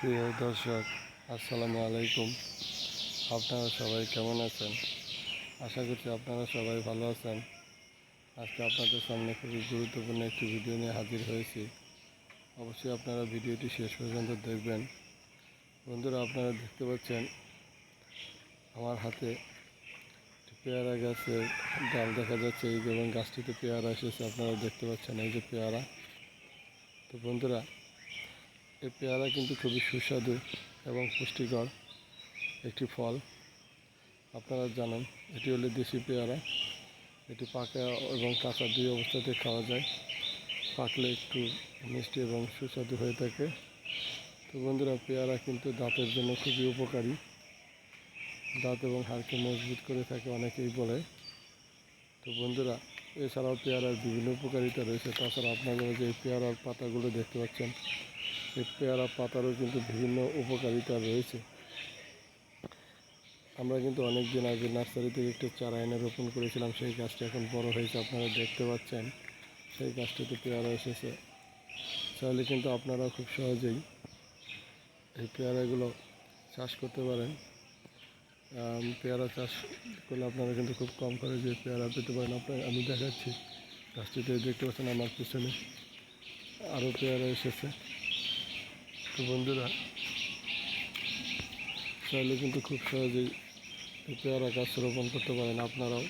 প্রিয় দর্শক, আসসালামু আলাইকুম। আপনারা সবাই কেমন আছেন? আশা করছি আপনারা সবাই ভালো আছেন। আজকে আপনাদের সামনে খুবই গুরুত্বপূর্ণ একটি ভিডিও নিয়ে হাজির হয়েছি। অবশ্যই আপনারা ভিডিওটি শেষ পর্যন্ত দেখবেন। বন্ধুরা, আপনারা দেখতে পাচ্ছেন, আমার হাতে পেয়ারা গাছের ডাল দেখা যাচ্ছে। এই এবং গাছটিতে পেয়ারা এসেছে, আপনারা দেখতে পাচ্ছেন এই যে পেয়ারা। তো বন্ধুরা এই পেয়ারা কিন্তু খুবই সুস্বাদু এবং পুষ্টিকর একটি ফল। আপনারা জানেন, এটি হলো দেশি পেয়ারা। এটি পাকা এবং কাঁচা দুই অবস্থাতে খাওয়া যায়। পাকলে একটু মিষ্টি এবং সুস্বাদু হয়ে থাকে। তো বন্ধুরা, পেয়ারা কিন্তু দাঁতের জন্য খুবই উপকারী। দাঁত এবং হাড়কে মজবুত করে থাকে অনেকেই বলে। তো বন্ধুরা, এছাড়াও পেয়ারার বিভিন্ন উপকারিতা রয়েছে। তাছাড়া আপনারা যে পেয়ারার পাতাগুলো দেখতে পাচ্ছেন এই পেয়ারা পাতারও কিন্তু বিভিন্ন উপকারিতা রয়েছে। আমরা কিন্তু অনেক দিন আগে নার্সারি থেকে একটু চারা এনে রোপণ করেছিলাম, সেই গাছটি এখন বড় হয়েছে, আপনারা দেখতে পাচ্ছেন। সেই গাছটিতে পেয়ারা এসেছে। চাইলে কিন্তু আপনারা খুব সহজেই এই পেয়ারাগুলো চাষ করতে পারেন। পেয়ারা চাষ করলে আপনারা কিন্তু খুব কম করে যে পেয়ারা পেতে পারেন। আপনার, আমি দেখাচ্ছি। গাছটিতে দেখতে পাচ্ছেন আমার পিছনে আরও পেয়ারা এসেছে। বন্ধুরা, চাইলে কিন্তু খুব সহজেই পেয়ারা গাছ রোপণ করতে পারেন আপনারাও।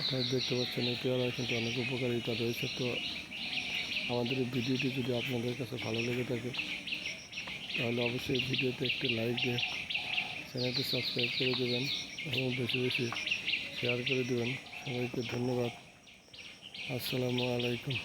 আপনারা দেখতে পাচ্ছেন এই পেয়ারা কিন্তু অনেক উপকারিতা রয়েছে। তো আমাদের এই ভিডিওটি যদি আপনাদের কাছে ভালো লেগে থাকে, তাহলে অবশ্যই ভিডিওতে একটি লাইক দিয়ে চ্যানেলটি সাবস্ক্রাইব করে দেবেন এবং বেশি বেশি শেয়ার করে দেবেন। সবাইকে ধন্যবাদ। আসসালামু আলাইকুম।